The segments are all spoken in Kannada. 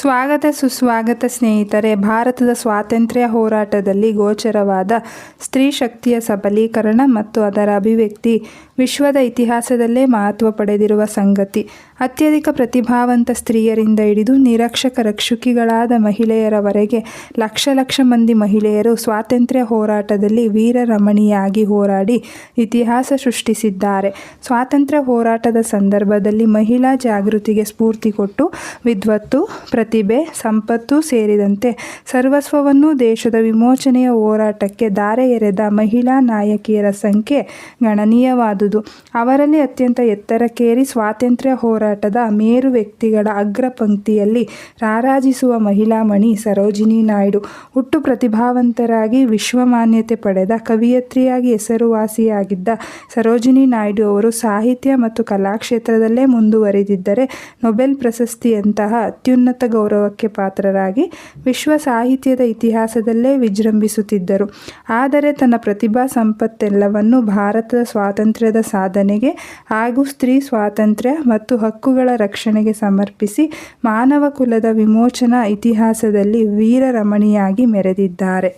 ಸ್ವಾಗತ ಸುಸ್ವಾಗತ ಸ್ನೇಹಿತರೆ, ಭಾರತದ ಸ್ವಾತಂತ್ರ್ಯ ಹೋರಾಟದಲ್ಲಿ ಗೋಚರವಾದ ಸ್ತ್ರೀ ಶಕ್ತಿಯ ಸಬಲೀಕರಣ ಮತ್ತು ಅದರ ಅಭಿವ್ಯಕ್ತಿ ವಿಶ್ವದ ಇತಿಹಾಸದಲ್ಲೇ ಮಹತ್ವ ಪಡೆದಿರುವ ಸಂಗತಿ. ಅತ್ಯಧಿಕ ಪ್ರತಿಭಾವಂತ ಸ್ತ್ರೀಯರಿಂದ ಹಿಡಿದು ನಿರಕ್ಷಕ ರಕ್ಷುಕಿಗಳಾದ ಮಹಿಳೆಯರವರೆಗೆ ಲಕ್ಷ ಲಕ್ಷ ಮಂದಿ ಮಹಿಳೆಯರು ಸ್ವಾತಂತ್ರ್ಯ ಹೋರಾಟದಲ್ಲಿ ವೀರರಮಣಿಯಾಗಿ ಹೋರಾಡಿ ಇತಿಹಾಸ ಸೃಷ್ಟಿಸಿದ್ದಾರೆ. ಸ್ವಾತಂತ್ರ್ಯ ಹೋರಾಟದ ಸಂದರ್ಭದಲ್ಲಿ ಮಹಿಳಾ ಜಾಗೃತಿಗೆ ಸ್ಫೂರ್ತಿ ಕೊಟ್ಟು ವಿದ್ವತ್ತು ಪ್ರತಿಭೆ, ಸಂಪತ್ತು ಸೇರಿದಂತೆ ಸರ್ವಸ್ವವನ್ನು ದೇಶದ ವಿಮೋಚನೆಯ ಹೋರಾಟಕ್ಕೆ ಧಾರೆ ಎರೆದ ಮಹಿಳಾ ನಾಯಕಿಯರ ಸಂಖ್ಯೆ ಗಣನೀಯವಾದುದು. ಅವರಲ್ಲಿ ಅತ್ಯಂತ ಎತ್ತರಕ್ಕೇರಿ ಸ್ವಾತಂತ್ರ್ಯ ಹೋರಾಟದ ಮೇರು ವ್ಯಕ್ತಿಗಳ ಅಗ್ರ ಪಂಕ್ತಿಯಲ್ಲಿ ರಾರಾಜಿಸುವ ಮಹಿಳಾಮಣಿ ಸರೋಜಿನಿ ನಾಯ್ಡು. ಹುಟ್ಟು ಪ್ರತಿಭಾವಂತರಾಗಿ, ವಿಶ್ವಮಾನ್ಯತೆ ಪಡೆದ, ಕವಿಯತ್ರಿಯಾಗಿ ಹೆಸರುವಾಸಿಯಾಗಿದ್ದ ಸರೋಜಿನಿ ನಾಯ್ಡು ಅವರು ಸಾಹಿತ್ಯ ಮತ್ತು ಕಲಾ ಕ್ಷೇತ್ರದಲ್ಲೇ ಮುಂದುವರಿದಿದ್ದರೆ ನೊಬೆಲ್ ಪ್ರಶಸ್ತಿಯಂತಹ ಅತ್ಯುನ್ನತ ಗೌರವಕ್ಕೆ ಪಾತ್ರರಾಗಿ ವಿಶ್ವ ಸಾಹಿತ್ಯದ ಇತಿಹಾಸದಲ್ಲೇ ವಿಜೃಂಭಿಸುತ್ತಿದ್ದರು. ಆದರೆ ತನ್ನ ಪ್ರತಿಭಾ ಸಂಪತ್ತೆಲ್ಲವನ್ನು ಭಾರತದ ಸ್ವಾತಂತ್ರ್ಯದ ಸಾಧನೆಗೆ ಹಾಗೂ ಸ್ತ್ರೀ ಸ್ವಾತಂತ್ರ್ಯ ಮತ್ತು ಹಕ್ಕುಗಳ ರಕ್ಷಣೆಗೆ ಸಮರ್ಪಿಸಿ ಮಾನವ ಕುಲದ ವಿಮೋಚನಾ ಇತಿಹಾಸದಲ್ಲಿ ವೀರರಮಣಿಯಾಗಿ ಮೆರೆದಿದ್ದಾರೆ.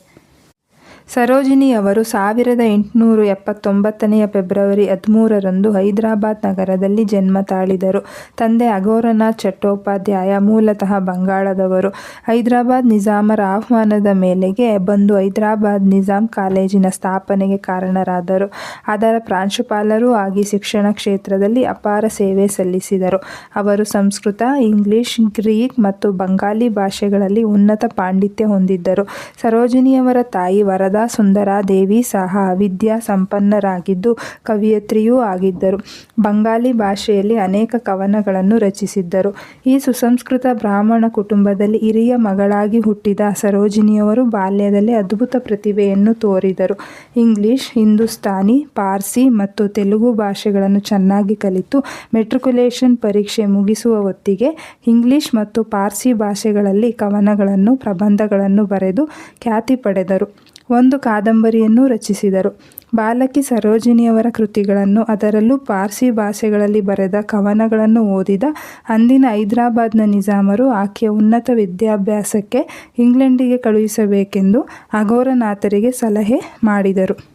ಸರೋಜಿನಿಯವರು ಸಾವಿರದ ಎಂಟುನೂರ ಎಪ್ಪತ್ತೊಂಬತ್ತನೆಯ ಫೆಬ್ರವರಿ ಹದಿಮೂರರಂದು ಹೈದರಾಬಾದ್ ನಗರದಲ್ಲಿ ಜನ್ಮ ತಾಳಿದರು. ತಂದೆ ಅಘೋರನಾಥ್ ಚಟ್ಟೋಪಾಧ್ಯಾಯ ಮೂಲತಃ ಬಂಗಾಳದವರು. ಹೈದರಾಬಾದ್ ನಿಜಾಮರ ಆಹ್ವಾನದ ಮೇಲೆಗೆ ಬಂದು ಹೈದರಾಬಾದ್ ನಿಜಾಂ ಕಾಲೇಜಿನ ಸ್ಥಾಪನೆಗೆ ಕಾರಣರಾದರು. ಅದರ ಪ್ರಾಂಶುಪಾಲರೂ ಆಗಿ ಶಿಕ್ಷಣ ಕ್ಷೇತ್ರದಲ್ಲಿ ಅಪಾರ ಸೇವೆ ಸಲ್ಲಿಸಿದರು. ಅವರು ಸಂಸ್ಕೃತ, ಇಂಗ್ಲಿಷ್, ಗ್ರೀಕ್ ಮತ್ತು ಬಂಗಾಲಿ ಭಾಷೆಗಳಲ್ಲಿ ಉನ್ನತ ಪಾಂಡಿತ್ಯ ಹೊಂದಿದ್ದರು. ಸರೋಜಿನಿಯವರ ತಾಯಿ ವರದಾ ಸುಂದರಾದೇವಿ ಸಹ ವಿದ್ಯಾ ಸಂಪನ್ನರಾಗಿದ್ದು ಕವಿಯತ್ರಿಯೂ ಆಗಿದ್ದರು. ಬಂಗಾಲಿ ಭಾಷೆಯಲ್ಲಿ ಅನೇಕ ಕವನಗಳನ್ನು ರಚಿಸಿದ್ದರು. ಈ ಸುಸಂಸ್ಕೃತ ಬ್ರಾಹ್ಮಣ ಕುಟುಂಬದಲ್ಲಿ ಹಿರಿಯ ಮಗಳಾಗಿ ಹುಟ್ಟಿದ ಸರೋಜಿನಿಯವರು ಬಾಲ್ಯದಲ್ಲಿ ಅದ್ಭುತ ಪ್ರತಿಭೆಯನ್ನು ತೋರಿದರು. ಇಂಗ್ಲಿಷ್, ಹಿಂದೂಸ್ತಾನಿ, ಪಾರ್ಸಿ ಮತ್ತು ತೆಲುಗು ಭಾಷೆಗಳನ್ನು ಚೆನ್ನಾಗಿ ಕಲಿತು ಮೆಟ್ರಿಕ್ಯುಲೇಷನ್ ಪರೀಕ್ಷೆ ಮುಗಿಸುವ ಹೊತ್ತಿಗೆ ಇಂಗ್ಲಿಷ್ ಮತ್ತು ಪಾರ್ಸಿ ಭಾಷೆಗಳಲ್ಲಿ ಕವನಗಳನ್ನು, ಪ್ರಬಂಧಗಳನ್ನು ಬರೆದು ಖ್ಯಾತಿ ಪಡೆದರು. ಒಂದು ಕಾದಂಬರಿಯನ್ನು ರಚಿಸಿದರು. ಬಾಲಕಿ ಸರೋಜಿನಿಯವರ ಕೃತಿಗಳನ್ನು ಅದರಲ್ಲೂ ಪಾರ್ಸಿ ಭಾಷೆಗಳಲ್ಲಿ ಬರೆದ ಕವನಗಳನ್ನು ಓದಿದ ಅಂದಿನ ಹೈದರಾಬಾದ್ನ ನಿಜಾಮರು ಆಕೆಯ ಉನ್ನತ ವಿದ್ಯಾಭ್ಯಾಸಕ್ಕೆ ಇಂಗ್ಲೆಂಡಿಗೆ ಕಳುಹಿಸಬೇಕೆಂದು ಅಘೋರನಾಥರಿಗೆ ಸಲಹೆ ಮಾಡಿದರು.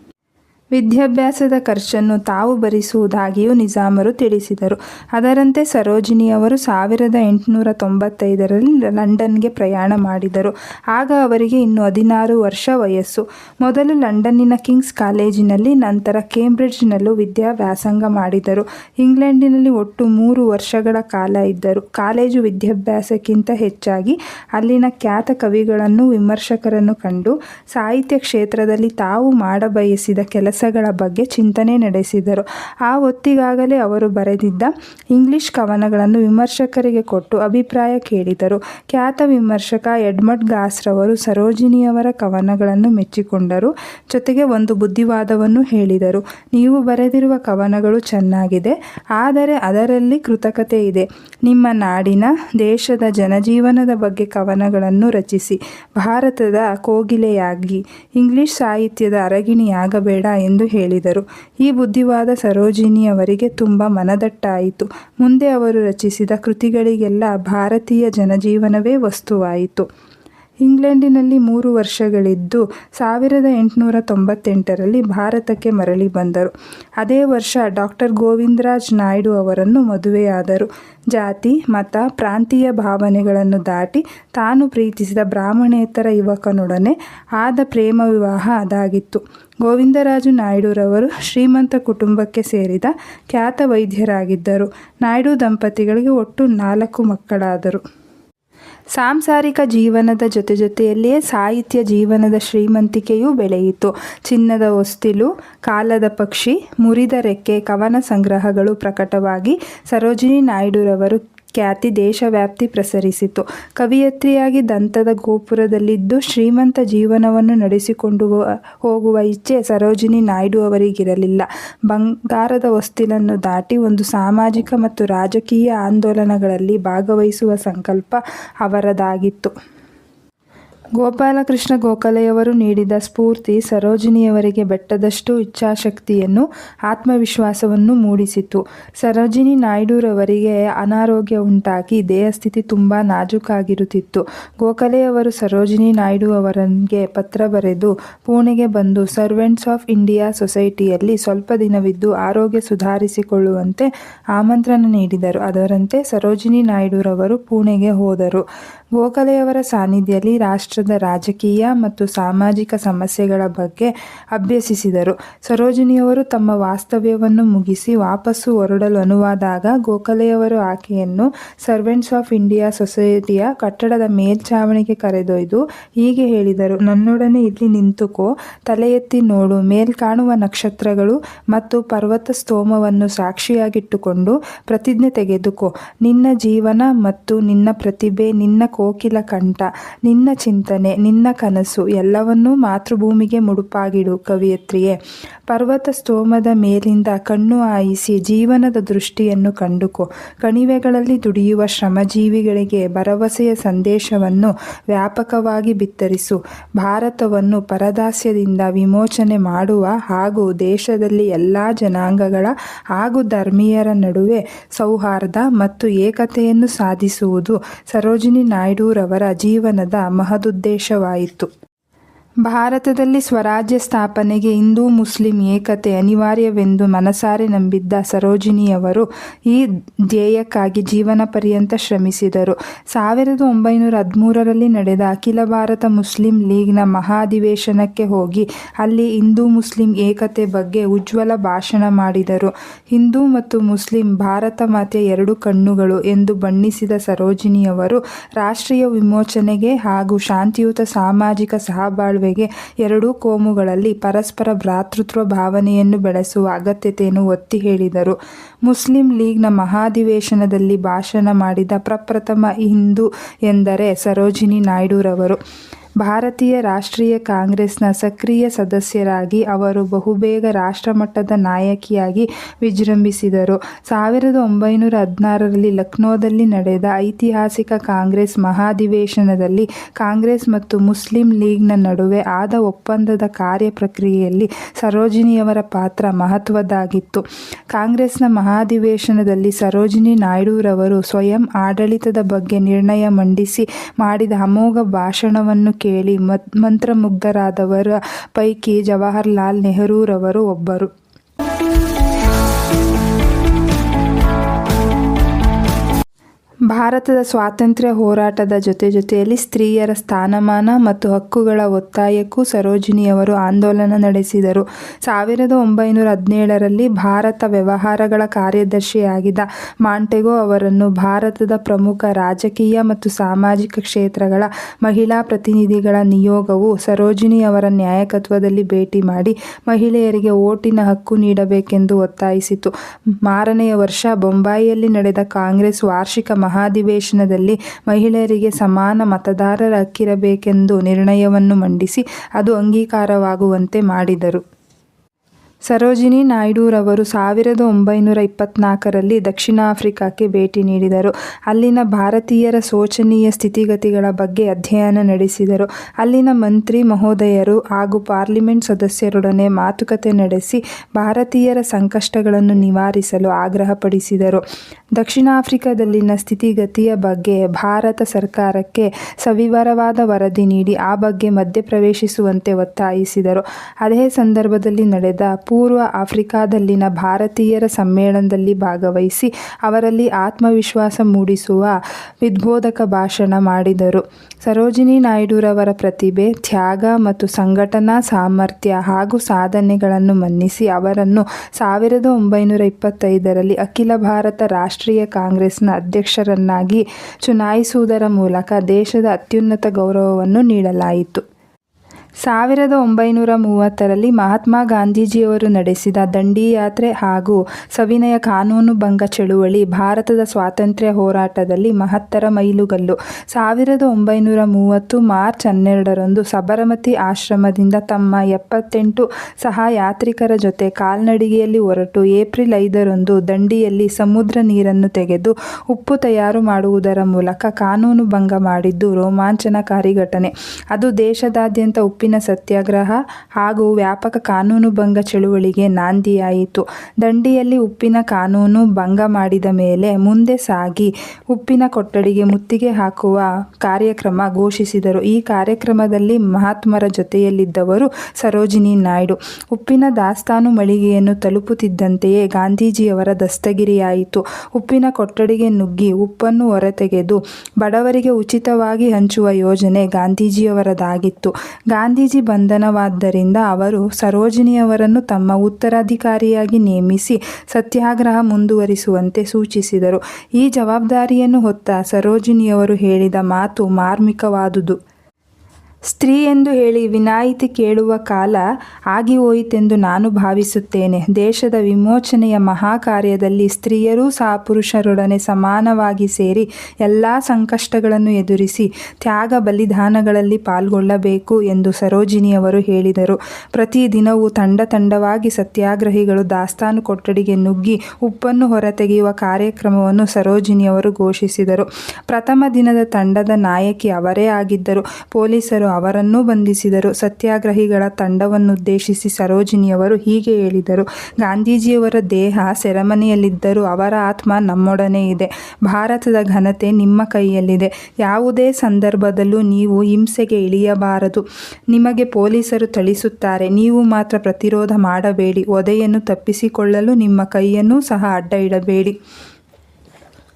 ವಿದ್ಯಾಭ್ಯಾಸದ ಖರ್ಚನ್ನು ತಾವು ಭರಿಸುವುದಾಗಿಯೂ ನಿಜಾಮರು ತಿಳಿಸಿದರು. ಅದರಂತೆ ಸರೋಜಿನಿಯವರು ಸಾವಿರದ ಎಂಟುನೂರ ತೊಂಬತ್ತೈದರಲ್ಲಿ ಲಂಡನ್ಗೆ ಪ್ರಯಾಣ ಮಾಡಿದರು. ಆಗ ಅವರಿಗೆ ಇನ್ನು ಹದಿನಾರು ವರ್ಷ ವಯಸ್ಸು. ಮೊದಲು ಲಂಡನ್ನಿನ ಕಿಂಗ್ಸ್ ಕಾಲೇಜಿನಲ್ಲಿ, ನಂತರ ಕೇಂಬ್ರಿಡ್ಜ್ನಲ್ಲೂ ವಿದ್ಯಾಭ್ಯಾಸಂಗ ಮಾಡಿದರು. ಇಂಗ್ಲೆಂಡಿನಲ್ಲಿ ಒಟ್ಟು ಮೂರು ವರ್ಷಗಳ ಕಾಲ ಇದ್ದರು. ಕಾಲೇಜು ವಿದ್ಯಾಭ್ಯಾಸಕ್ಕಿಂತ ಹೆಚ್ಚಾಗಿ ಅಲ್ಲಿನ ಖ್ಯಾತ ಕವಿಗಳನ್ನು, ವಿಮರ್ಶಕರನ್ನು ಕಂಡು ಸಾಹಿತ್ಯ ಕ್ಷೇತ್ರದಲ್ಲಿ ತಾವು ಮಾಡಬಯಸಿದ ಕೆಲಸಗಳ ಬಗ್ಗೆ ಚಿಂತನೆ ನಡೆಸಿದರು. ಆ ಹೊತ್ತಿಗಾಗಲೇ ಅವರು ಬರೆದಿದ್ದ ಇಂಗ್ಲಿಷ್ ಕವನಗಳನ್ನು ವಿಮರ್ಶಕರಿಗೆ ಕೊಟ್ಟು ಅಭಿಪ್ರಾಯ ಕೇಳಿದರು. ಖ್ಯಾತ ವಿಮರ್ಶಕ ಎಡ್ಮಂಡ್ ಗಾಸ್ರವರು ಸರೋಜಿನಿಯವರ ಕವನಗಳನ್ನು ಮೆಚ್ಚಿಕೊಂಡರು. ಜೊತೆಗೆ ಒಂದು ಬುದ್ಧಿವಾದವನ್ನು ಹೇಳಿದರು. ನೀವು ಬರೆದಿರುವ ಕವನಗಳು ಚೆನ್ನಾಗಿದೆ, ಆದರೆ ಅದರಲ್ಲಿ ಕೃತಕತೆ ಇದೆ. ನಿಮ್ಮ ನಾಡಿನ, ದೇಶದ ಜನಜೀವನದ ಬಗ್ಗೆ ಕವನಗಳನ್ನು ರಚಿಸಿ. ಭಾರತದ ಕೋಗಿಲೆಯಾಗಿ, ಇಂಗ್ಲಿಷ್ ಸಾಹಿತ್ಯದ ಅರಗಿಣಿಯಾಗಬೇಡ ಎಂದು ಹೇಳಿದರು. ಈ ಬುದ್ಧಿವಾದ ಸರೋಜಿನಿಯವರಿಗೆ ತುಂಬ ಮನದಟ್ಟಾಯಿತು. ಮುಂದೆ ಅವರು ರಚಿಸಿದ ಕೃತಿಗಳಿಗೆಲ್ಲ ಭಾರತೀಯ ಜನಜೀವನವೇ ವಸ್ತುವಾಯಿತು. ಇಂಗ್ಲೆಂಡಿನಲ್ಲಿ ಮೂರು ವರ್ಷಗಳಿದ್ದು ಸಾವಿರದ ಎಂಟುನೂರ ತೊಂಬತ್ತೆಂಟರಲ್ಲಿ ಭಾರತಕ್ಕೆ ಮರಳಿ ಬಂದರು. ಅದೇ ವರ್ಷ ಡಾಕ್ಟರ್ ಗೋವಿಂದರಾಜ್ ನಾಯ್ಡು ಅವರನ್ನು ಮದುವೆಯಾದರು. ಜಾತಿ, ಮತ, ಪ್ರಾಂತೀಯ ಭಾವನೆಗಳನ್ನು ದಾಟಿ ತಾನು ಪ್ರೀತಿಸಿದ ಬ್ರಾಹ್ಮಣೇತರ ಯುವಕನೊಡನೆ ಆದ ಪ್ರೇಮ ವಿವಾಹ ಅದಾಗಿತ್ತು. ಗೋವಿಂದರಾಜು ನಾಯ್ಡುರವರು ಶ್ರೀಮಂತ ಕುಟುಂಬಕ್ಕೆ ಸೇರಿದ ಖ್ಯಾತ ವೈದ್ಯರಾಗಿದ್ದರು. ನಾಯ್ಡು ದಂಪತಿಗಳಿಗೆ ಒಟ್ಟು ನಾಲ್ಕು ಮಕ್ಕಳಾದರು. ಸಾಂಸಾರಿಕ ಜೀವನದ ಜೊತೆ ಜೊತೆಯಲ್ಲಿಯೇ ಸಾಹಿತ್ಯ ಜೀವನದ ಶ್ರೀಮಂತಿಕೆಯೂ ಬೆಳೆಯಿತು. ಚಿನ್ನದ ಹೊಸ್ತಿಲು, ಕಾಲದ ಪಕ್ಷಿ, ಮುರಿದ ರೆಕ್ಕೆ, ಕವನ ಸಂಗ್ರಹಗಳು ಪ್ರಕಟವಾಗಿ ಸರೋಜಿನಿ ನಾಯ್ಡುರವರು ಖ್ಯಾತಿ ದೇಶವ್ಯಾಪ್ತಿ ಪ್ರಸರಿಸಿತು. ಕವಿಯತ್ರಿಯಾಗಿ ದಂತದ ಗೋಪುರದಲ್ಲಿದ್ದು ಶ್ರೀಮಂತ ಜೀವನವನ್ನು ನಡೆಸಿಕೊಂಡು ಹೋಗುವ ಇಚ್ಛೆ ಸರೋಜಿನಿ ನಾಯ್ಡು ಅವರಿಗಿರಲಿಲ್ಲ. ಬಂಗಾರದ ವಸ್ತಿಲನ್ನು ದಾಟಿ ಒಂದು ಸಾಮಾಜಿಕ ಮತ್ತು ರಾಜಕೀಯ ಆಂದೋಲನಗಳಲ್ಲಿ ಭಾಗವಹಿಸುವ ಸಂಕಲ್ಪ ಅವರದಾಗಿತ್ತು. ಗೋಪಾಲಕೃಷ್ಣ ಗೋಖಲೆಯವರು ನೀಡಿದ ಸ್ಫೂರ್ತಿ ಸರೋಜಿನಿಯವರಿಗೆ ಬೆಟ್ಟದಷ್ಟು ಇಚ್ಛಾಶಕ್ತಿಯನ್ನು, ಆತ್ಮವಿಶ್ವಾಸವನ್ನು ಮೂಡಿಸಿತು. ಸರೋಜಿನಿ ನಾಯ್ಡುರವರಿಗೆ ಅನಾರೋಗ್ಯ ಉಂಟಾಗಿ ದೇಹಸ್ಥಿತಿ ತುಂಬ ನಾಜೂಕಾಗಿರುತ್ತಿತ್ತು. ಗೋಖಲೆಯವರು ಸರೋಜಿನಿ ನಾಯ್ಡು ಅವರಿಗೆ ಪತ್ರ ಬರೆದು, ಪುಣೆಗೆ ಬಂದು ಸರ್ವೆಂಟ್ಸ್ ಆಫ್ ಇಂಡಿಯಾ ಸೊಸೈಟಿಯಲ್ಲಿ ಸ್ವಲ್ಪ ದಿನವಿದ್ದು ಆರೋಗ್ಯ ಸುಧಾರಿಸಿಕೊಳ್ಳುವಂತೆ ಆಮಂತ್ರಣ ನೀಡಿದರು. ಅದರಂತೆ ಸರೋಜಿನಿ ನಾಯ್ಡುರವರು ಪುಣೆಗೆ ಹೋದರು. ಗೋಖಲೆಯವರ ಸಾನ್ನಿಧ್ಯದಲ್ಲಿ ರಾಷ್ಟ್ರದ ರಾಜಕೀಯ ಮತ್ತು ಸಾಮಾಜಿಕ ಸಮಸ್ಯೆಗಳ ಬಗ್ಗೆ ಅಭ್ಯಸಿಸಿದರು. ಸರೋಜಿನಿಯವರು ತಮ್ಮ ವಾಸ್ತವ್ಯವನ್ನು ಮುಗಿಸಿ ವಾಪಸ್ಸು ಹೊರಡಲು ಅನುವಾದಾಗ ಗೋಖಲೆಯವರು ಆಕೆಯನ್ನು ಸರ್ವೆಂಟ್ಸ್ ಆಫ್ ಇಂಡಿಯಾ ಸೊಸೈಟಿಯ ಕಟ್ಟಡದ ಮೇಲ್ಛಾವಣಿಗೆ ಕರೆದೊಯ್ದು ಹೀಗೆ ಹೇಳಿದರು. ನನ್ನೊಡನೆ ಇಲ್ಲಿ ನಿಂತುಕೋ ತಲೆ ಎತ್ತಿ ನೋಡು ಮೇಲ್ಕಾಣುವ ನಕ್ಷತ್ರಗಳು ಮತ್ತು ಪರ್ವತ ಸ್ತೋಮವನ್ನು ಸಾಕ್ಷಿಯಾಗಿಟ್ಟುಕೊಂಡು ಪ್ರತಿಜ್ಞೆ ತೆಗೆದುಕೋ. ನಿನ್ನ ಜೀವನ ಮತ್ತು ನಿನ್ನ ಪ್ರತಿಭೆ, ನಿನ್ನ ಕೋಕಿಲ ಕಂಠ, ನಿನ್ನ ಚಿಂತನೆ ನಿನ್ನ ಕನಸು ಎಲ್ಲವನ್ನೂ ಮಾತೃಭೂಮಿಗೆ ಮುಡುಪಾಗಿಡು ಕವಿಯತ್ರಿಯೇ. ಪರ್ವತ ಸ್ತೋಮದ ಮೇಲಿಂದ ಕಣ್ಣು ಆಯಿಸಿ ಜೀವನದ ದೃಷ್ಟಿಯನ್ನು ಕಂಡುಕೋ. ಕಣಿವೆಗಳಲ್ಲಿ ದುಡಿಯುವ ಶ್ರಮಜೀವಿಗಳಿಗೆ ಭರವಸೆಯ ಸಂದೇಶವನ್ನು ವ್ಯಾಪಕವಾಗಿ ಬಿತ್ತರಿಸು. ಭಾರತವನ್ನು ಪರದಾಸ್ಯದಿಂದ ವಿಮೋಚನೆ ಮಾಡುವ ಹಾಗೂ ದೇಶದಲ್ಲಿ ಎಲ್ಲ ಜನಾಂಗಗಳ ಹಾಗೂ ಧರ್ಮೀಯರ ನಡುವೆ ಸೌಹಾರ್ದ ಮತ್ತು ಏಕತೆಯನ್ನು ಸಾಧಿಸುವುದು ಸರೋಜಿನಿ ನಾಯ್ಡುರವರ ಜೀವನದ ಮಹದುದ್ದೇಶವಾಯಿತು ಭಾರತದಲ್ಲಿ ಸ್ವರಾಜ್ಯ ಸ್ಥಾಪನೆಗೆ ಹಿಂದೂ ಮುಸ್ಲಿಂ ಏಕತೆ ಅನಿವಾರ್ಯವೆಂದು ಮನಸಾರೆ ನಂಬಿದ್ದ ಸರೋಜಿನಿಯವರು ಈ ಧ್ಯೇಯಕ್ಕಾಗಿ ಜೀವನ ಪರ್ಯಂತ ಶ್ರಮಿಸಿದರು. ಸಾವಿರದ ಒಂಬೈನೂರ ಹದಿಮೂರರಲ್ಲಿ ನಡೆದ ಅಖಿಲ ಭಾರತ ಮುಸ್ಲಿಂ ಲೀಗ್ನ ಮಹಾಧಿವೇಶನಕ್ಕೆ ಹೋಗಿ ಅಲ್ಲಿ ಹಿಂದೂ ಮುಸ್ಲಿಂ ಏಕತೆ ಬಗ್ಗೆ ಉಜ್ವಲ ಭಾಷಣ ಮಾಡಿದರು. ಹಿಂದೂ ಮತ್ತು ಮುಸ್ಲಿಂ ಭಾರತ ಮಾತೆಯ ಎರಡು ಕಣ್ಣುಗಳು ಎಂದು ಬಣ್ಣಿಸಿದ ಸರೋಜಿನಿಯವರು ರಾಷ್ಟ್ರೀಯ ವಿಮೋಚನೆಗೆ ಹಾಗೂ ಶಾಂತಿಯುತ ಸಾಮಾಜಿಕ ಸಹಬಾಳ್ವೆಗೆ ಎರಡೂ ಕೋಮುಗಳಲ್ಲಿ ಪರಸ್ಪರ ಭ್ರಾತೃತ್ವ ಭಾವನೆಯನ್ನು ಬೆಳೆಸುವ ಅಗತ್ಯತೆಯನ್ನು ಒತ್ತಿ ಹೇಳಿದರು. ಮುಸ್ಲಿಂ ಲೀಗ್ನ ಮಹಾಧಿವೇಶನದಲ್ಲಿ ಭಾಷಣ ಮಾಡಿದ ಪ್ರಪ್ರಥಮ ಹಿಂದೂ ಎಂದರೆ ಸರೋಜಿನಿ ನಾಯ್ಡುರವರು. ಭಾರತೀಯ ರಾಷ್ಟ್ರೀಯ ಕಾಂಗ್ರೆಸ್ನ ಸಕ್ರಿಯ ಸದಸ್ಯರಾಗಿ ಅವರು ಬಹುಬೇಗ ರಾಷ್ಟ್ರಮಟ್ಟದ ನಾಯಕಿಯಾಗಿ ವಿಜೃಂಭಿಸಿದರು. ಸಾವಿರದ ಒಂಬೈನೂರ ಹದಿನಾರರಲ್ಲಿ ಲಕ್ನೋದಲ್ಲಿ ನಡೆದ ಐತಿಹಾಸಿಕ ಕಾಂಗ್ರೆಸ್ ಮಹಾಧಿವೇಶನದಲ್ಲಿ ಕಾಂಗ್ರೆಸ್ ಮತ್ತು ಮುಸ್ಲಿಂ ಲೀಗ್ನ ನಡುವೆ ಆದ ಒಪ್ಪಂದದ ಕಾರ್ಯ ಪ್ರಕ್ರಿಯೆಯಲ್ಲಿ ಸರೋಜಿನಿಯವರ ಪಾತ್ರ ಮಹತ್ವದ್ದಾಗಿತ್ತು. ಕಾಂಗ್ರೆಸ್ನ ಮಹಾಧಿವೇಶನದಲ್ಲಿ ಸರೋಜಿನಿ ನಾಯ್ಡುರವರು ಸ್ವಯಂ ಆಡಳಿತದ ಬಗ್ಗೆ ನಿರ್ಣಯ ಮಂಡಿಸಿ ಮಾಡಿದ ಅಮೋಘ ಭಾಷಣವನ್ನು ಕೇಳಿ ಮಂತ್ರಮುಗ್ಧರಾದವರ ಪೈಕಿ ಜವಾಹರ್ಲಾಲ್ ನೆಹರೂರವರು ಒಬ್ಬರು. ಭಾರತದ ಸ್ವಾತಂತ್ರ್ಯ ಹೋರಾಟದ ಜೊತೆ ಜೊತೆಯಲ್ಲಿ ಸ್ತ್ರೀಯರ ಸ್ಥಾನಮಾನ ಮತ್ತು ಹಕ್ಕುಗಳ ಒತ್ತಾಯಕ್ಕೂ ಸರೋಜಿನಿಯವರು ಆಂದೋಲನ ನಡೆಸಿದರು. ಸಾವಿರದ ಒಂಬೈನೂರ ಹದಿನೇಳರಲ್ಲಿ ಭಾರತ ವ್ಯವಹಾರಗಳ ಕಾರ್ಯದರ್ಶಿಯಾಗಿದ್ದ ಮಾಂಟೆಗೋ ಅವರನ್ನು ಭಾರತದ ಪ್ರಮುಖ ರಾಜಕೀಯ ಮತ್ತು ಸಾಮಾಜಿಕ ಕ್ಷೇತ್ರಗಳ ಮಹಿಳಾ ಪ್ರತಿನಿಧಿಗಳ ನಿಯೋಗವು ಸರೋಜಿನಿಯವರ ನ್ಯಾಯಕತ್ವದಲ್ಲಿ ಭೇಟಿ ಮಾಡಿ ಮಹಿಳೆಯರಿಗೆ ಓಟಿನ ಹಕ್ಕು ನೀಡಬೇಕೆಂದು ಒತ್ತಾಯಿಸಿತು. ಮಾರನೆಯ ವರ್ಷ ಬೊಂಬಾಯಿಯಲ್ಲಿ ನಡೆದ ಕಾಂಗ್ರೆಸ್ ವಾರ್ಷಿಕ ಮಹಾಧಿವೇಶನದಲ್ಲಿ ಮಹಿಳೆಯರಿಗೆ ಸಮಾನ ಮತದಾರರ ಹಕ್ಕಿರಬೇಕೆಂದು ನಿರ್ಣಯವನ್ನು ಮಂಡಿಸಿ ಅದು ಅಂಗೀಕಾರವಾಗುವಂತೆ ಮಾಡಿದರು. ಸರೋಜಿನಿ ನಾಯ್ಡುರವರು ಸಾವಿರದ ಒಂಬೈನೂರ ಇಪ್ಪತ್ನಾಲ್ಕರಲ್ಲಿ ದಕ್ಷಿಣ ಆಫ್ರಿಕಾಕ್ಕೆ ಭೇಟಿ ನೀಡಿದರು. ಅಲ್ಲಿನ ಭಾರತೀಯರ ಶೋಚನೀಯ ಸ್ಥಿತಿಗತಿಗಳ ಬಗ್ಗೆ ಅಧ್ಯಯನ ನಡೆಸಿದರು. ಅಲ್ಲಿನ ಮಂತ್ರಿ ಮಹೋದಯರು ಹಾಗೂ ಪಾರ್ಲಿಮೆಂಟ್ ಸದಸ್ಯರೊಡನೆ ಮಾತುಕತೆ ನಡೆಸಿ ಭಾರತೀಯರ ಸಂಕಷ್ಟಗಳನ್ನು ನಿವಾರಿಸಲು ಆಗ್ರಹಪಡಿಸಿದರು. ದಕ್ಷಿಣ ಆಫ್ರಿಕಾದಲ್ಲಿನ ಸ್ಥಿತಿಗತಿಯ ಬಗ್ಗೆ ಭಾರತ ಸರ್ಕಾರಕ್ಕೆ ಸವಿವರವಾದ ವರದಿ ನೀಡಿ ಆ ಬಗ್ಗೆ ಮಧ್ಯಪ್ರವೇಶಿಸುವಂತೆ ಒತ್ತಾಯಿಸಿದರು. ಅದೇ ಸಂದರ್ಭದಲ್ಲಿ ನಡೆದ ಪೂರ್ವ ಆಫ್ರಿಕಾದಲ್ಲಿನ ಭಾರತೀಯರ ಸಮ್ಮೇಳನದಲ್ಲಿ ಭಾಗವಹಿಸಿ ಅವರಲ್ಲಿ ಆತ್ಮವಿಶ್ವಾಸ ಮೂಡಿಸುವ ವಿದ್ಬೋಧಕ ಭಾಷಣ ಮಾಡಿದರು. ಸರೋಜಿನಿ ನಾಯ್ಡುರವರ ಪ್ರತಿಭೆ, ತ್ಯಾಗ ಮತ್ತು ಸಂಘಟನಾ ಸಾಮರ್ಥ್ಯ ಹಾಗೂ ಸಾಧನೆಗಳನ್ನು ಮನ್ನಿಸಿ ಅವರನ್ನು ಸಾವಿರದ ಒಂಬೈನೂರ ಇಪ್ಪತ್ತೈದರಲ್ಲಿ ಅಖಿಲ ಭಾರತ ರಾಷ್ಟ್ರೀಯ ಕಾಂಗ್ರೆಸ್ನ ಅಧ್ಯಕ್ಷರನ್ನಾಗಿ ಚುನಾಯಿಸುವುದರ ಮೂಲಕ ದೇಶದ ಅತ್ಯುನ್ನತ ಗೌರವವನ್ನು ನೀಡಲಾಯಿತು. ಸಾವಿರದ ಒಂಬೈನೂರ ಮೂವತ್ತರಲ್ಲಿ ಮಹಾತ್ಮ ಗಾಂಧೀಜಿಯವರು ನಡೆಸಿದ ದಂಡಿ ಯಾತ್ರೆ ಹಾಗೂ ಸವಿನಯ ಕಾನೂನು ಭಂಗ ಚಳುವಳಿ ಭಾರತದ ಸ್ವಾತಂತ್ರ್ಯ ಹೋರಾಟದಲ್ಲಿ ಮಹತ್ತರ ಮೈಲುಗಲ್ಲು. ಸಾವಿರದ ಒಂಬೈನೂರ ಮೂವತ್ತು ಮಾರ್ಚ್ ಹನ್ನೆರಡರಂದು ಸಬರಮತಿ ಆಶ್ರಮದಿಂದ ತಮ್ಮ ಎಪ್ಪತ್ತೆಂಟು ಸಹ ಯಾತ್ರಿಕರ ಜೊತೆ ಕಾಲ್ನಡಿಗೆಯಲ್ಲಿ ಹೊರಟು ಏಪ್ರಿಲ್ ಐದರಂದು ದಂಡಿಯಲ್ಲಿ ಸಮುದ್ರ ನೀರನ್ನು ತೆಗೆದು ಉಪ್ಪು ತಯಾರು ಮಾಡುವುದರ ಮೂಲಕ ಕಾನೂನು ಭಂಗ ಮಾಡಿದ್ದು ರೋಮಾಂಚನಕಾರಿ ಘಟನೆ. ಅದು ದೇಶದಾದ್ಯಂತ ಉಪ್ಪಿನ ಸತ್ಯಾಗ್ರಹ ಹಾಗೂ ವ್ಯಾಪಕ ಕಾನೂನುಭಂಗ ಚಳುವಳಿಗೆ ನಾಂದಿಯಾಯಿತು. ದಂಡಿಯಲ್ಲಿ ಉಪ್ಪಿನ ಕಾನೂನು ಭಂಗ ಮಾಡಿದ ಮೇಲೆ ಮುಂದೆ ಸಾಗಿ ಉಪ್ಪಿನ ಕೊಠಡಿಗೆ ಮುತ್ತಿಗೆ ಹಾಕುವ ಕಾರ್ಯಕ್ರಮ ಘೋಷಿಸಿದರು. ಈ ಕಾರ್ಯಕ್ರಮದಲ್ಲಿ ಮಹಾತ್ಮರ ಜೊತೆಯಲ್ಲಿದ್ದವರು ಸರೋಜಿನಿ ನಾಯ್ಡು. ಉಪ್ಪಿನ ದಾಸ್ತಾನು ಮಳಿಗೆಯನ್ನು ತಲುಪುತ್ತಿದ್ದಂತೆಯೇ ಗಾಂಧೀಜಿಯವರ ದಸ್ತಗಿರಿಯಾಯಿತು. ಉಪ್ಪಿನ ಕೊಠಡಿಗೆ ನುಗ್ಗಿ ಉಪ್ಪನ್ನು ಹೊರತೆಗೆದು ಬಡವರಿಗೆ ಉಚಿತವಾಗಿ ಹಂಚುವ ಯೋಜನೆ ಗಾಂಧೀಜಿಯವರದಾಗಿತ್ತು. ಗಾಂಧೀಜಿ ಬಂಧನವಾದ್ದರಿಂದ ಅವರು ಸರೋಜಿನಿಯವರನ್ನು ತಮ್ಮ ಉತ್ತರಾಧಿಕಾರಿಯಾಗಿ ನೇಮಿಸಿ ಸತ್ಯಾಗ್ರಹ ಮುಂದುವರಿಸುವಂತೆ ಸೂಚಿಸಿದರು. ಈ ಜವಾಬ್ದಾರಿಯನ್ನು ಹೊತ್ತ ಸರೋಜಿನಿಯವರು ಹೇಳಿದ ಮಾತು ಮಾರ್ಮಿಕವಾದುದು. ಸ್ತ್ರೀ ಎಂದು ಹೇಳಿ ವಿನಾಯಿತಿ ಕೇಳುವ ಕಾಲ ಆಗಿ ಹೋಯಿತೆಂದು ನಾನು ಭಾವಿಸುತ್ತೇನೆ. ದೇಶದ ವಿಮೋಚನೆಯ ಮಹಾಕಾರ್ಯದಲ್ಲಿ ಸ್ತ್ರೀಯರೂ ಸಹ ಪುರುಷರೊಡನೆ ಸಮಾನವಾಗಿ ಸೇರಿ ಎಲ್ಲ ಸಂಕಷ್ಟಗಳನ್ನು ಎದುರಿಸಿ ತ್ಯಾಗ ಬಲಿದಾನಗಳಲ್ಲಿ ಪಾಲ್ಗೊಳ್ಳಬೇಕು ಎಂದು ಸರೋಜಿನಿಯವರು ಹೇಳಿದರು. ಪ್ರತಿದಿನವೂ ತಂಡ ತಂಡವಾಗಿ ಸತ್ಯಾಗ್ರಹಿಗಳು ದಾಸ್ತಾನು ಕೊಠಡಿಗೆ ನುಗ್ಗಿ ಉಪ್ಪನ್ನು ಹೊರತೆಗೆಯುವ ಕಾರ್ಯಕ್ರಮವನ್ನು ಸರೋಜಿನಿಯವರು ಘೋಷಿಸಿದರು. ಪ್ರಥಮ ದಿನದ ತಂಡದ ನಾಯಕಿ ಅವರೇ ಆಗಿದ್ದರು. ಪೊಲೀಸರು ಅವರನ್ನೂ ಬಂಧಿಸಿದರು. ಸತ್ಯಾಗ್ರಹಿಗಳ ತಂಡವನ್ನುದ್ದೇಶಿಸಿ ಸರೋಜಿನಿಯವರು ಹೀಗೆ ಹೇಳಿದರು: ಗಾಂಧೀಜಿಯವರ ದೇಹ ಸೆರೆಮನೆಯಲ್ಲಿದ್ದರೂ ಅವರ ಆತ್ಮ ನಮ್ಮೊಡನೆ ಇದೆ. ಭಾರತದ ಘನತೆ ನಿಮ್ಮ ಕೈಯಲ್ಲಿದೆ. ಯಾವುದೇ ಸಂದರ್ಭದಲ್ಲೂ ನೀವು ಹಿಂಸೆಗೆ ಇಳಿಯಬಾರದು. ನಿಮಗೆ ಪೊಲೀಸರು ಥಳಿಸುತ್ತಾರೆ. ನೀವು ಮಾತ್ರ ಪ್ರತಿರೋಧ ಮಾಡಬೇಡಿ. ಒದೆಯನ್ನು ತಪ್ಪಿಸಿಕೊಳ್ಳಲು ನಿಮ್ಮ ಕೈಯನ್ನು ಸಹ ಅಡ್ಡ ಇಡಬೇಡಿ.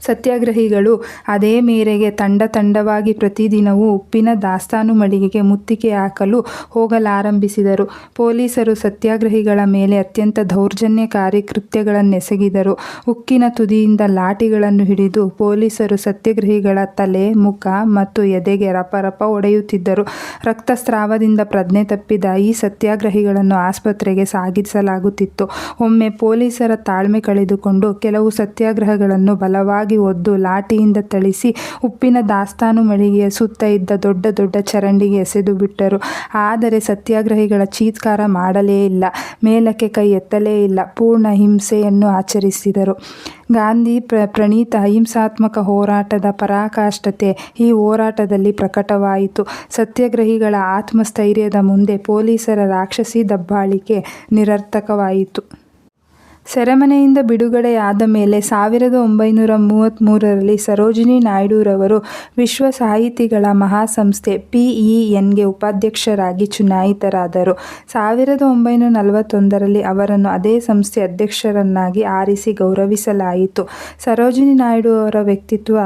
ಸತ್ಯಾಗ್ರಹಿಗಳು ಅದೇ ಮೇರೆಗೆ ತಂಡ ತಂಡವಾಗಿ ಪ್ರತಿದಿನವೂ ಉಪ್ಪಿನ ದಾಸ್ತಾನು ಮಳಿಗೆಗೆ ಮುತ್ತಿಗೆ ಹಾಕಲು ಹೋಗಲಾರಂಭಿಸಿದರು. ಪೊಲೀಸರು ಸತ್ಯಾಗ್ರಹಿಗಳ ಮೇಲೆ ಅತ್ಯಂತ ದೌರ್ಜನ್ಯಕಾರಿ ಕೃತ್ಯಗಳನ್ನೆಸಗಿದರು. ಉಕ್ಕಿನ ತುದಿಯಿಂದ ಲಾಠಿಗಳನ್ನು ಹಿಡಿದು ಪೊಲೀಸರು ಸತ್ಯಾಗ್ರಹಿಗಳ ತಲೆ, ಮುಖ ಮತ್ತು ಎದೆಗೆ ರಪರಪ ಒಡೆಯುತ್ತಿದ್ದರು. ರಕ್ತಸ್ರಾವದಿಂದ ಪ್ರಜ್ಞೆ ತಪ್ಪಿದ ಈ ಸತ್ಯಾಗ್ರಹಿಗಳನ್ನು ಆಸ್ಪತ್ರೆಗೆ ಸಾಗಿಸಲಾಗುತ್ತಿತ್ತು. ಒಮ್ಮೆ ಪೊಲೀಸರ ತಾಳ್ಮೆ ಕಳೆದುಕೊಂಡು ಕೆಲವು ಸತ್ಯಾಗ್ರಹಗಳನ್ನು ಬಲವಾಗಿ ಒದ್ದು ಲಾಠಿಯಿಂದ ಥಳಿಸಿ ಉಪ್ಪಿನ ದಾಸ್ತಾನು ಮಳಿಗೆಯ ಸುತ್ತ ಇದ್ದ ದೊಡ್ಡ ದೊಡ್ಡ ಚರಂಡಿಗೆ ಎಸೆದು ಬಿಟ್ಟರು ಆದರೆ ಸತ್ಯಾಗ್ರಹಿಗಳ ಚೀತ್ಕಾರ ಮಾಡಲೇ ಇಲ್ಲ. ಮೇಲಕ್ಕೆ ಕೈ ಎತ್ತಲೇ ಇಲ್ಲ. ಪೂರ್ಣ ಹಿಂಸೆಯನ್ನು ಆಚರಿಸಿದರು. ಗಾಂಧಿ ಪ್ರ ಪ್ರಣೀತ ಅಹಿಂಸಾತ್ಮಕ ಹೋರಾಟದ ಪರಾಕಾಷ್ಠತೆ ಈ ಹೋರಾಟದಲ್ಲಿ ಪ್ರಕಟವಾಯಿತು. ಸತ್ಯಾಗ್ರಹಿಗಳ ಆತ್ಮಸ್ಥೈರ್ಯದ ಮುಂದೆ ಪೊಲೀಸರ ರಾಕ್ಷಸಿ ದಬ್ಬಾಳಿಕೆ ನಿರರ್ಥಕವಾಯಿತು. ಸೆರೆಮನೆಯಿಂದ ಬಿಡುಗಡೆಯಾದ ಮೇಲೆ ಸಾವಿರದ ಒಂಬೈನೂರ ಮೂವತ್ತ್ಮೂರರಲ್ಲಿ ಸರೋಜಿನಿ ನಾಯ್ಡುರವರು ವಿಶ್ವ ಸಾಹಿತಿಗಳ ಮಹಾಸಂಸ್ಥೆ ಪಿ. ಇ. ಎನ್. ಗೆ ಉಪಾಧ್ಯಕ್ಷರಾಗಿ ಚುನಾಯಿತರಾದರು. ಸಾವಿರದ ಒಂಬೈನೂರ ನಲವತ್ತೊಂದರಲ್ಲಿ ಅವರನ್ನು ಅದೇ ಸಂಸ್ಥೆ ಅಧ್ಯಕ್ಷರನ್ನಾಗಿ ಆರಿಸಿ ಗೌರವಿಸಲಾಯಿತು. ಸರೋಜಿನಿ ನಾಯ್ಡು ಅವರ ವ್ಯಕ್ತಿತ್ವ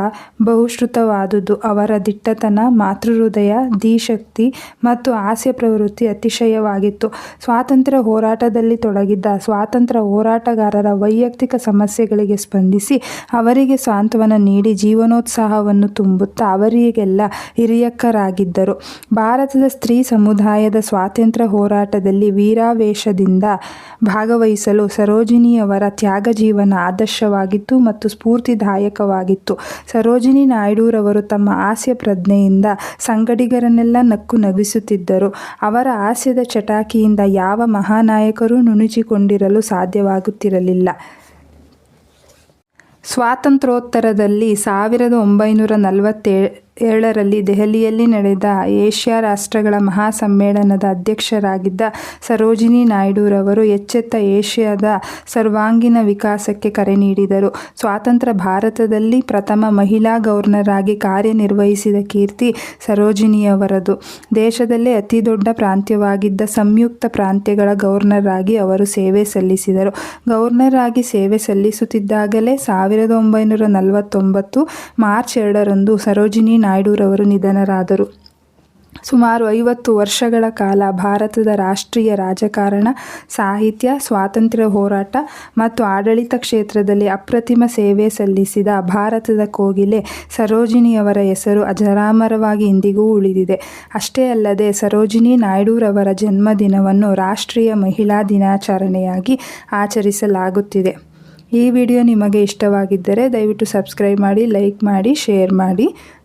ಬಹುಶ್ರುತವಾದುದು. ಅವರ ದಿಟ್ಟತನ, ಮಾತೃಹೃದಯ, ದಿಶಕ್ತಿ ಮತ್ತು ಹಾಸ್ಯ ಪ್ರವೃತ್ತಿ ಅತಿಶಯವಾಗಿತ್ತು. ಸ್ವಾತಂತ್ರ್ಯ ಹೋರಾಟದಲ್ಲಿ ತೊಡಗಿದ್ದ ಸ್ವಾತಂತ್ರ್ಯ ಹೋರಾಟಗಾರರ ವೈಯಕ್ತಿಕ ಸಮಸ್ಯೆಗಳಿಗೆ ಸ್ಪಂದಿಸಿ ಅವರಿಗೆ ಸಾಂತ್ವನ ನೀಡಿ ಜೀವನೋತ್ಸಾಹವನ್ನು ತುಂಬುತ್ತಾ ಅವರಿಗೆಲ್ಲ ಹಿರಿಯಕ್ಕರಾಗಿದ್ದರು. ಭಾರತದ ಸ್ತ್ರೀ ಸಮುದಾಯದ ಸ್ವಾತಂತ್ರ್ಯ ಹೋರಾಟದಲ್ಲಿ ವೀರಾವೇಶದಿಂದ ಭಾಗವಹಿಸಲು ಸರೋಜಿನಿಯವರ ತ್ಯಾಗಜೀವನ ಆದರ್ಶವಾಗಿತ್ತು ಮತ್ತು ಸ್ಫೂರ್ತಿದಾಯಕವಾಗಿತ್ತು. ಸರೋಜಿನಿ ನಾಯ್ಡುರವರು ತಮ್ಮ ಹಾಸ್ಯಪ್ರಜ್ಞೆಯಿಂದ ಸಂಗಡಿಗರನ್ನೆಲ್ಲ ನಕ್ಕು ನಗಿಸುತ್ತಿದ್ದರು. ಅವರ ಹಾಸ್ಯದ ಚಟಾಕಿಯಿಂದ ಯಾವ ಮಹಾನಾಯಕರೂ ನುಣುಚಿಕೊಂಡಿರಲು ಸಾಧ್ಯವಾಗುತ್ತಿರಲಿಲ್ಲ. ಸ್ವಾತಂತ್ರ್ಯೋತ್ತರದಲ್ಲಿ ಸಾವಿರದ ಒಂಬೈನೂರ ನಲವತ್ತೇಳರಲ್ಲಿ ದೆಹಲಿಯಲ್ಲಿ ನಡೆದ ಏಷ್ಯಾ ರಾಷ್ಟ್ರಗಳ ಮಹಾಸಮ್ಮೇಳನದ ಅಧ್ಯಕ್ಷರಾಗಿದ್ದ ಸರೋಜಿನಿ ನಾಯ್ಡುರವರು ಎಚ್ಚೆತ್ತ ಏಷ್ಯಾದ ಸರ್ವಾಂಗೀಣ ವಿಕಾಸಕ್ಕೆ ಕರೆ ನೀಡಿದರು. ಸ್ವಾತಂತ್ರ್ಯ ಭಾರತದಲ್ಲಿ ಪ್ರಥಮ ಮಹಿಳಾ ಗವರ್ನರ್ ಆಗಿ ಕಾರ್ಯನಿರ್ವಹಿಸಿದ ಕೀರ್ತಿ ಸರೋಜಿನಿಯವರದು. ದೇಶದಲ್ಲೇ ಅತಿ ದೊಡ್ಡ ಪ್ರಾಂತ್ಯವಾಗಿದ್ದ ಸಂಯುಕ್ತ ಪ್ರಾಂತ್ಯಗಳ ಗವರ್ನರ್ ಆಗಿ ಅವರು ಸೇವೆ ಸಲ್ಲಿಸಿದರು. ಗವರ್ನರ್ ಆಗಿ ಸೇವೆ ಸಲ್ಲಿಸುತ್ತಿದ್ದಾಗಲೇ ಸಾವಿರದ ಒಂಬೈನೂರ ನಲವತ್ತೊಂಬತ್ತು ಮಾರ್ಚ್ ಎರಡರಂದು ಸರೋಜಿನಿ ನಾಯ್ಡುರವರು ನಿಧನರಾದರು. ಸುಮಾರು ಐವತ್ತು ವರ್ಷಗಳ ಕಾಲ ಭಾರತದ ರಾಷ್ಟ್ರೀಯ ರಾಜಕಾರಣ, ಸಾಹಿತ್ಯ, ಸ್ವಾತಂತ್ರ್ಯ ಹೋರಾಟ ಮತ್ತು ಆಡಳಿತ ಕ್ಷೇತ್ರದಲ್ಲಿ ಅಪ್ರತಿಮ ಸೇವೆ ಸಲ್ಲಿಸಿದ ಭಾರತದ ಕೋಗಿಲೆ ಸರೋಜಿನಿಯವರ ಹೆಸರು ಅಜರಾಮರವಾಗಿ ಇಂದಿಗೂ ಉಳಿದಿದೆ. ಅಷ್ಟೇ ಅಲ್ಲದೆ ಸರೋಜಿನಿ ನಾಯ್ಡುರವರ ಜನ್ಮದಿನವನ್ನು ರಾಷ್ಟ್ರೀಯ ಮಹಿಳಾ ದಿನಾಚರಣೆಯಾಗಿ ಆಚರಿಸಲಾಗುತ್ತಿದೆ. ಈ ವಿಡಿಯೋ ನಿಮಗೆ ಇಷ್ಟವಾಗಿದ್ದರೆ ದಯವಿಟ್ಟು ಸಬ್ಸ್ಕ್ರೈಬ್ ಮಾಡಿ, ಲೈಕ್ ಮಾಡಿ, ಶೇರ್ ಮಾಡಿ.